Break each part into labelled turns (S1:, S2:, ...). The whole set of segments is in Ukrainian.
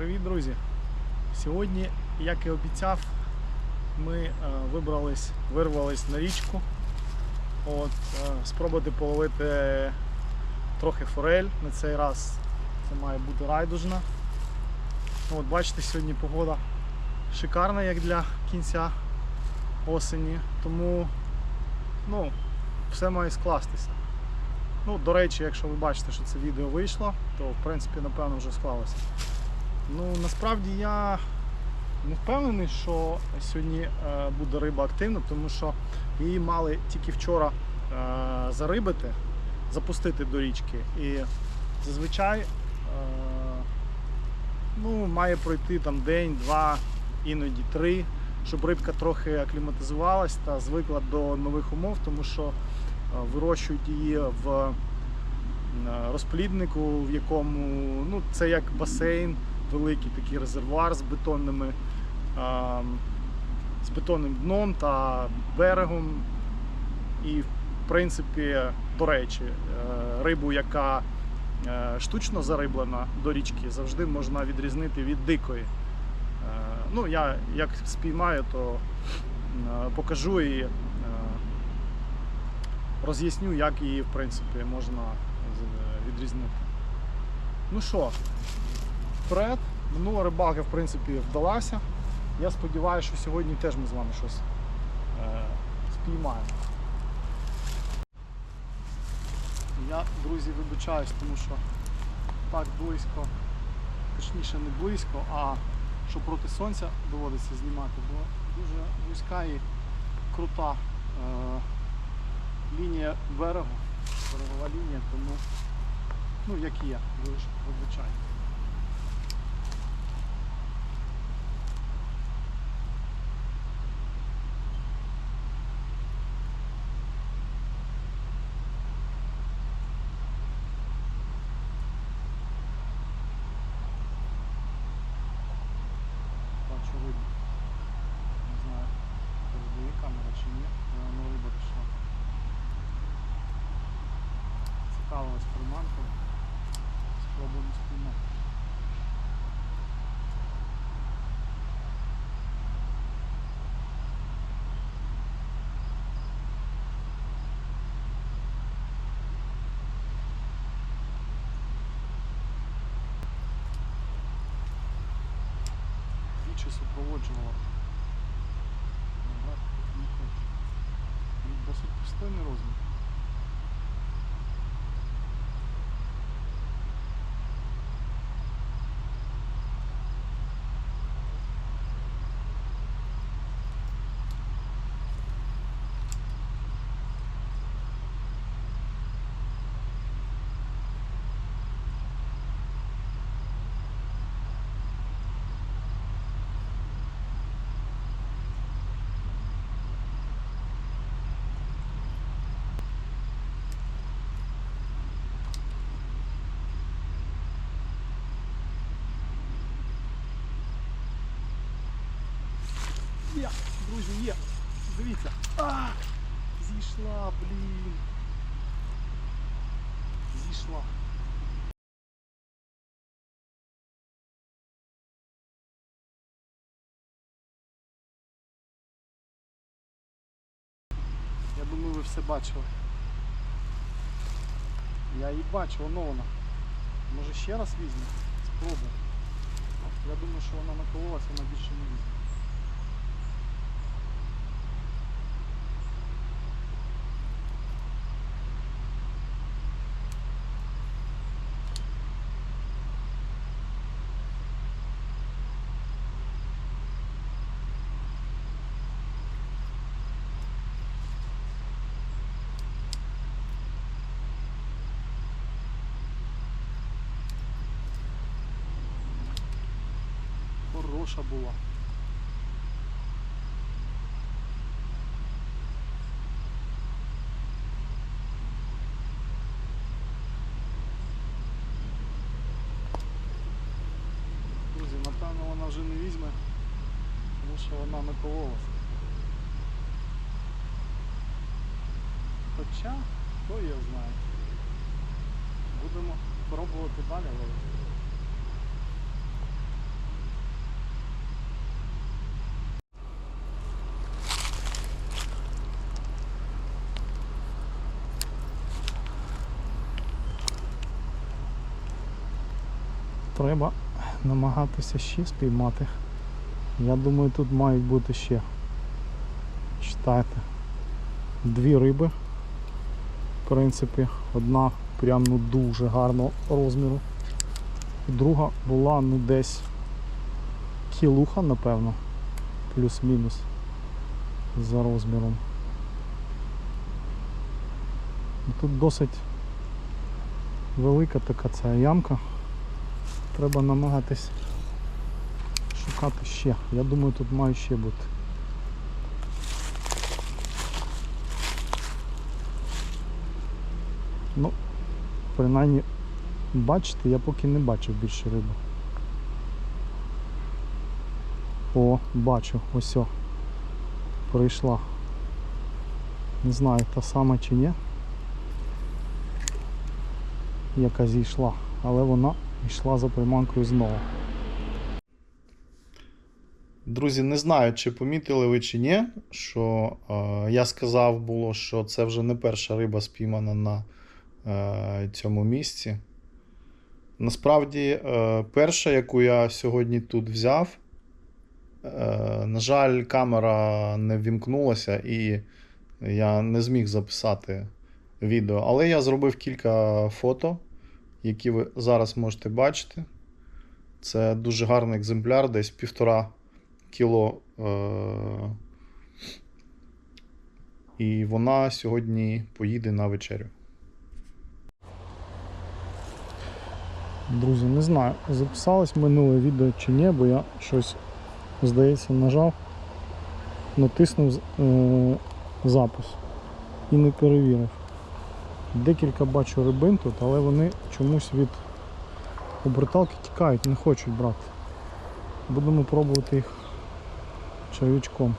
S1: Привіт, друзі! Сьогодні, як і обіцяв, ми е, вибрались, вирвались на річку. От, е, спробувати половити трохи форель. На цей раз це має бути райдужна. От, бачите, сьогодні погода шикарна, як для кінця осені. Тому ну, все має скластися. Ну, до речі, якщо ви бачите, що це відео вийшло, то в принципі напевно вже склалося. Ну насправді я не впевнений, що сьогодні е, буде риба активна, тому що її мали тільки вчора е, зарибити, запустити до річки. І зазвичай е, ну, має пройти там день, два, іноді три, щоб рибка трохи акліматизувалась та звикла до нових умов, тому що вирощують її в розпліднику, в якому ну, це як басейн, великий такий резервуар з бетонними з бетонним дном та берегом. І, в принципі, до речі, е, рибу, яка е, штучно зариблена до річки, завжди можна відрізнити від дикої. Е, Ну, я як спіймаю, то покажу і роз'ясню, як її в принципі можна відрізнити. Ну що, вперед. Минула рибалка в принципі вдалася. Я сподіваюся, що сьогодні теж ми з вами щось е, спіймаємо. Я, друзі, вибачаюсь, тому що так близько, точніше не близько, а що проти сонця доводиться знімати, бо дуже вузька і крута е, лінія берегу, берегова лінія, тому ну як є, ви ж вибачайте. Бачу рибу. Не знаю, передає камера чи ні, але воно риба пішла. Цікавилась приманкою. Спробуємо спіймати. Двічі супроводжувала. Брати тут не хочу. Ну, Досить пристойний розмір. Є, друзі, є. Дивіться. А, зійшла, блін. Зійшла. Я думаю, ви все бачили. Я її бачу, воно вона. Може ще раз візьме? Спробуємо. Я думаю, що вона накололась, вона більше не візьме. Хороша була. Друзі, напевно вона вже не візьме, тому що вона накололася. Хоча, хто її знає. Будемо пробувати далі ловити. Треба намагатися ще спіймати. Я думаю, тут мають бути ще. Читайте. Дві риби. В принципі, одна прям ну дуже гарного розміру. Друга була ну десь кілуха, напевно, плюс-мінус за розміром. Тут досить велика така ця ямка. Треба намагатись шукати ще. Я думаю, тут має ще бути. Ну, принаймні, бачите, я поки не бачив більше риби. О, бачу, ось о. Прийшла. Не знаю, та сама чи ні. Яка зійшла, але вона йшла за приманкою знову. Друзі, не знаю, чи помітили ви чи ні, що е, я сказав було, що це вже не перша риба спіймана на е, цьому місці. Насправді, е, перша, яку я сьогодні тут взяв, е, на жаль, камера не ввімкнулася і я не зміг записати відео. Але я зробив кілька фото, які ви зараз можете бачити. Це дуже гарний екземпляр, десь півтора кіло. Е- і вона сьогодні поїде на вечерю. Друзі, не знаю, записалось минуле відео чи ні, бо я щось, здається, нажав, натиснув е- запис і не перевірив. Декілька бачу рибин тут, але вони чомусь від оберталки тікають, не хочуть брати. Будемо пробувати їх червячком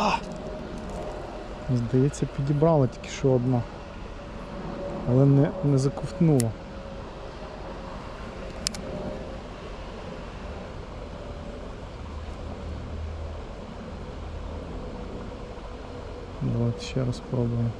S1: ловити. Здається, підібрала тільки що одна. Але не, не заковтнула. Давайте ще раз спробуємо.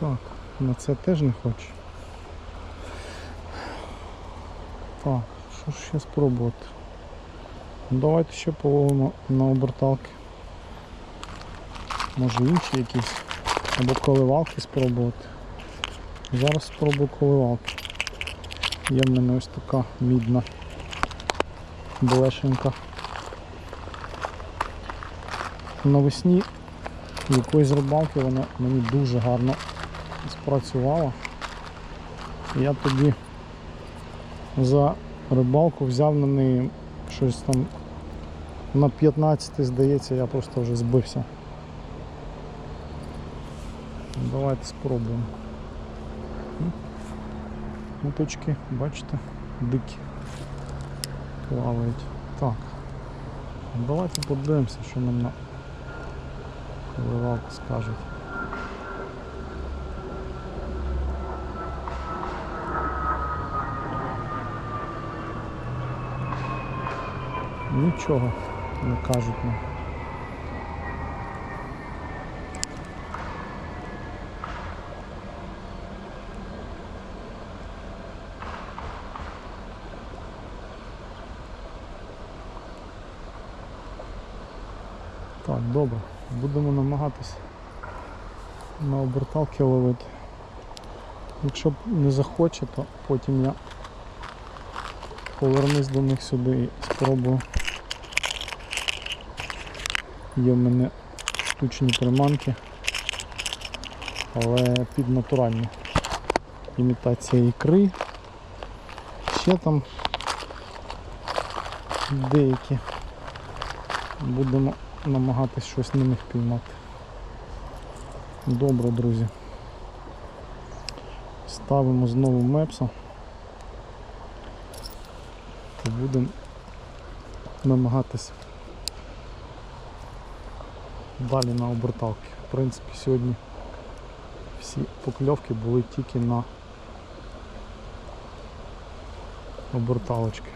S1: Так, на це теж не хоче. Так, що ж ще спробувати? Давайте ще половимо на оберталки. Може інші якісь. Або коливалки спробувати. Зараз спробую коливалки. Є в мене ось така мідна блешенька. Навесні якоїсь рибалки вона мені дуже гарно спрацювала. Я тоді за рибалку взяв на неї щось там на 15, здається, я просто вже збився. Давайте спробуємо. Моточки, бачите, дикі. плавають. Так. Давайте подивимося, що нам на коливалку скажуть. Нічого не кажуть нам. Так, добре. Будемо намагатися на оберталки ловити. Якщо не захоче, то потім я повернусь до них сюди і спробую. Є в мене штучні приманки, але під натуральні. Імітація ікри. Ще там деякі. Будемо намагатись щось на них піймати. Добре, друзі. Ставимо знову мепса. Та будемо намагатись далі на оберталки. В принципі, сьогодні всі покльовки були тільки на оберталочки.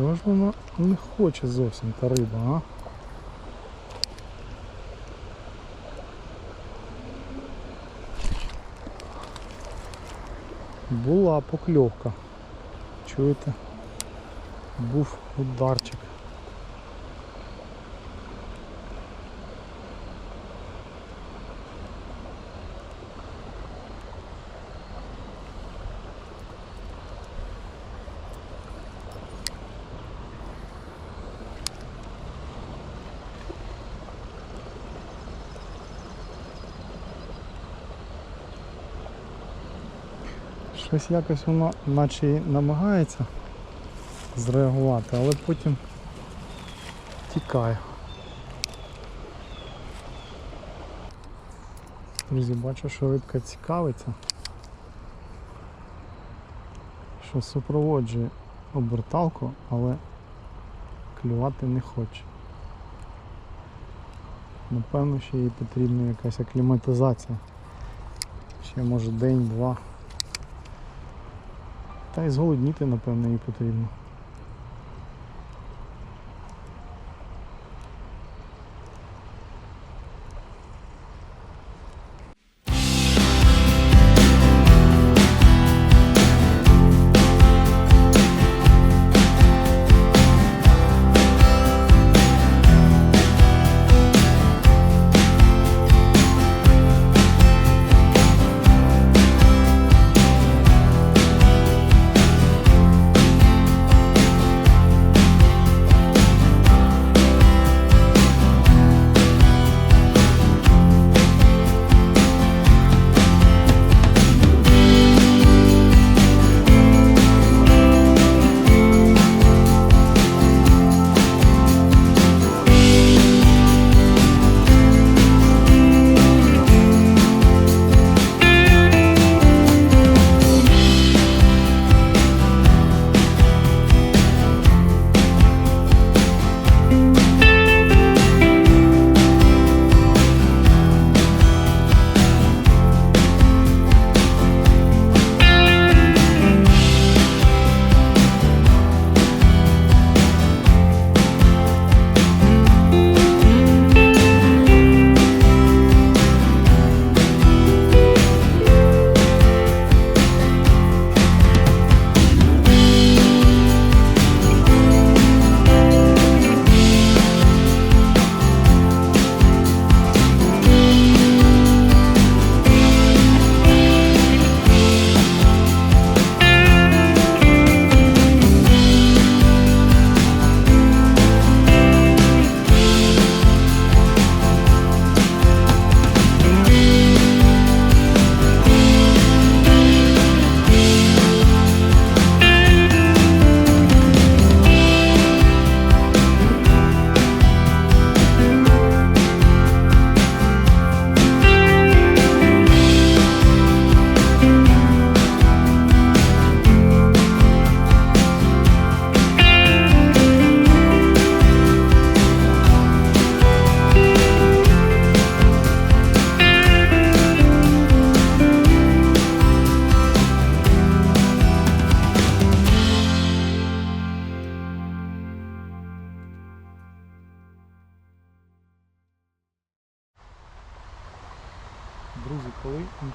S1: Що ж вона не хоче зовсім та риба, а? Була покльовка. Чуєте? Був ударчик. Щось якось воно наче і намагається зреагувати, але потім тікає. Друзі, бачу, що рибка цікавиться, що супроводжує оберталку, але клювати не хоче. Напевно, що їй потрібна якась акліматизація. Ще може день-два. Та й зголодніти, напевно, їй потрібно.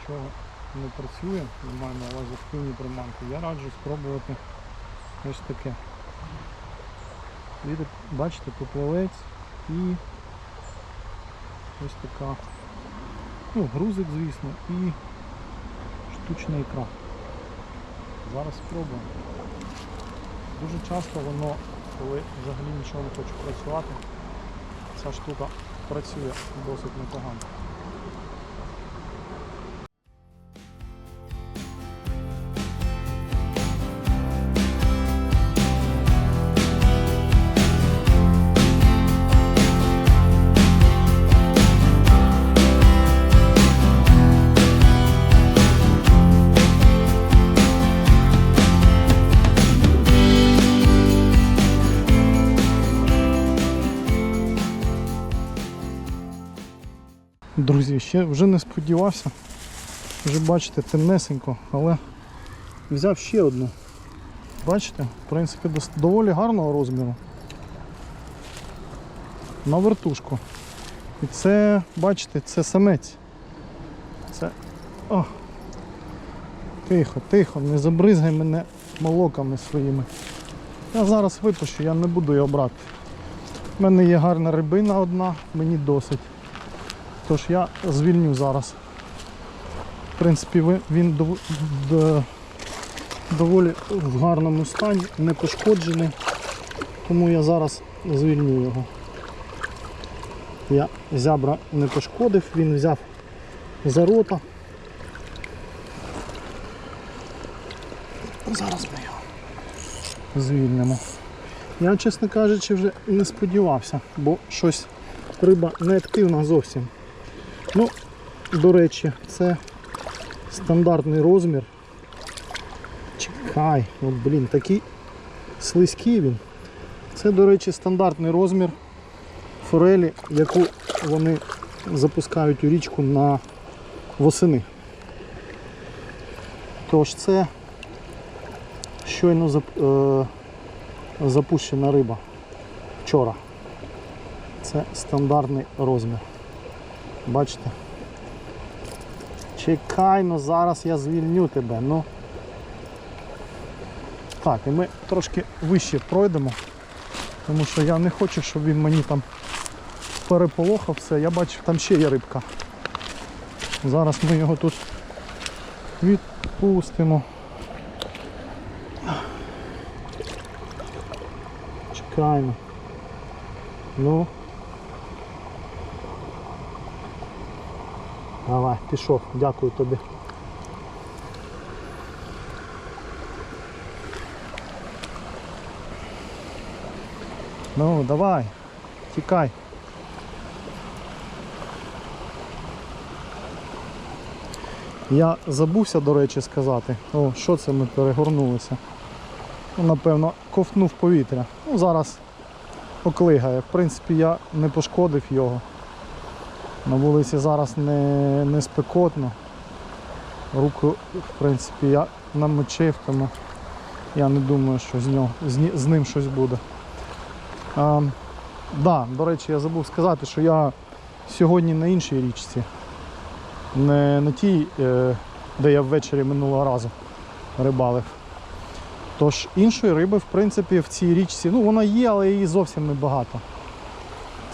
S1: Нічого не працює, я маю на увазі активні приманки, я раджу спробувати ось таке. Бачите, поплавець і ось така, ну, грузик, звісно, і штучна ікра. Зараз спробуємо. Дуже часто воно, коли взагалі нічого не хочу працювати, ця штука працює досить непогано. Ще вже не сподівався. Вже бачите, темнесенько, але взяв ще одну. Бачите, в принципі, доволі гарного розміру. На вертушку. І це, бачите, це самець. Це. О. Тихо, тихо, не забризгай мене молоками своїми. Я зараз випущу, я не буду його брати. У мене є гарна рибина одна, мені досить. Тож я звільню зараз. В принципі, він доволі в гарному стані, не пошкоджений, тому я зараз звільню його. Я зябра не пошкодив, він взяв за рота. Зараз ми його звільнимо. Я, чесно кажучи, вже не сподівався, бо щось риба не активна зовсім. Ну, до речі, це стандартний розмір. Чекай, от блін, такий слизький він. Це, до речі, стандартний розмір форелі, яку вони запускають у річку на восени. Тож це щойно зап- е, запущена риба вчора. Це стандартний розмір. Бачите? Чекай, ну зараз я звільню тебе. Ну. Так, і ми трошки вище пройдемо, тому що я не хочу, щоб він мені там переполохав все. Я бачив, там ще є рибка. Зараз ми його тут відпустимо. Чекаємо. Ну. Давай, пішов, дякую тобі. Ну, давай, тікай. Я забувся, до речі, сказати. О, що це ми перегорнулися? Ну, напевно, ковтнув повітря. Ну, зараз оклигає. В принципі, я не пошкодив його. На вулиці зараз не, не спекотно. Руку, в принципі, я намочив, тому я не думаю, що з, нього, з, з ним щось буде. А, да, до речі, я забув сказати, що я сьогодні на іншій річці. Не на тій, е, де я ввечері минулого разу рибалив. Тож іншої риби, в принципі, в цій річці, ну вона є, але її зовсім небагато.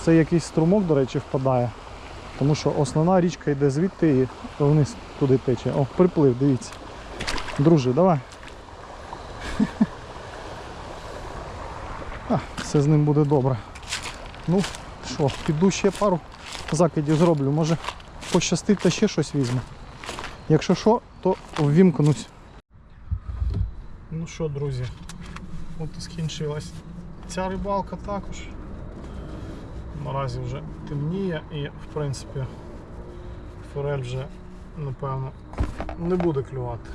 S1: Це якийсь струмок, до речі, впадає. Тому що основна річка йде звідти і вниз туди тече. О, приплив, дивіться. Друже, давай. А, все з ним буде добре. Ну, що, піду ще пару закидів зроблю. Може пощастить та ще щось візьму. Якщо що, то ввімкнусь. Ну що, друзі, от і скінчилась ця рибалка також. Наразі вже темніє і в принципі форель вже напевно не буде клювати.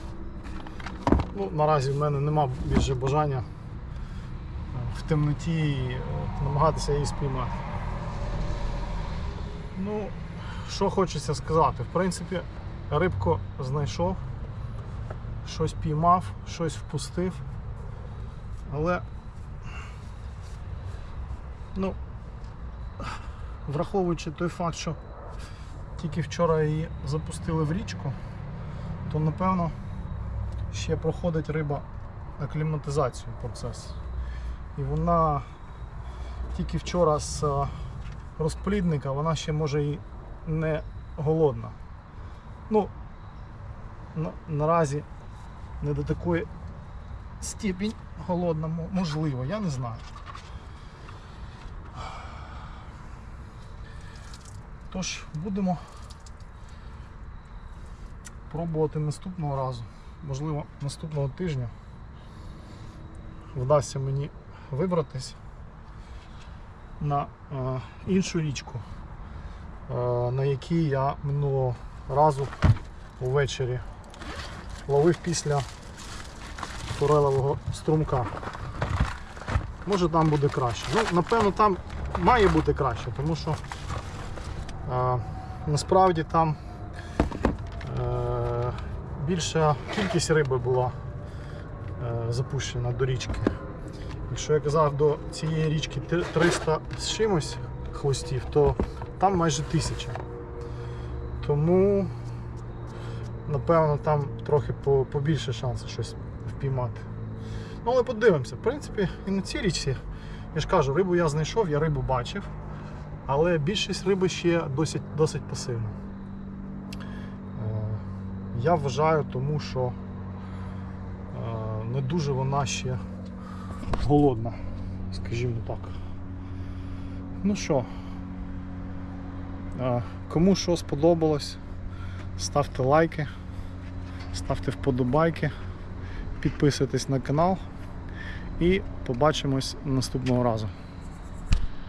S1: Ну, наразі в мене нема більше бажання е, в темноті е, намагатися її спіймати. Ну, що хочеться сказати, в принципі, рибку знайшов, щось піймав, щось впустив, але ну, враховуючи той факт, що тільки вчора її запустили в річку, то напевно ще проходить риба акліматизацію процес. І вона тільки вчора з е, розплідника, вона ще може і не голодна. Ну, на, наразі не до такої степінь голодна, можливо, я не знаю. Тож будемо пробувати наступного разу. Можливо, наступного тижня вдасться мені вибратись на е, іншу річку, е, на якій я минулого разу увечері ловив після форелевого струмка. Може там буде краще. Ну, напевно, там має бути краще, тому що насправді там е, більша кількість риби була е, запущена до річки. Якщо я казав до цієї річки 300 з чимось хвостів, то там майже 1000. Тому, напевно, там трохи побільше шансів щось впіймати. Ну, але подивимося. В принципі, і на цій річці, я ж кажу, рибу я знайшов, я рибу бачив, але більшість риби ще досить, досить пасивна. Е, Я вважаю, тому що е, не дуже вона ще голодна, скажімо так. Ну що, е, кому що сподобалось, ставте лайки, ставте вподобайки, підписуйтесь на канал і побачимось наступного разу.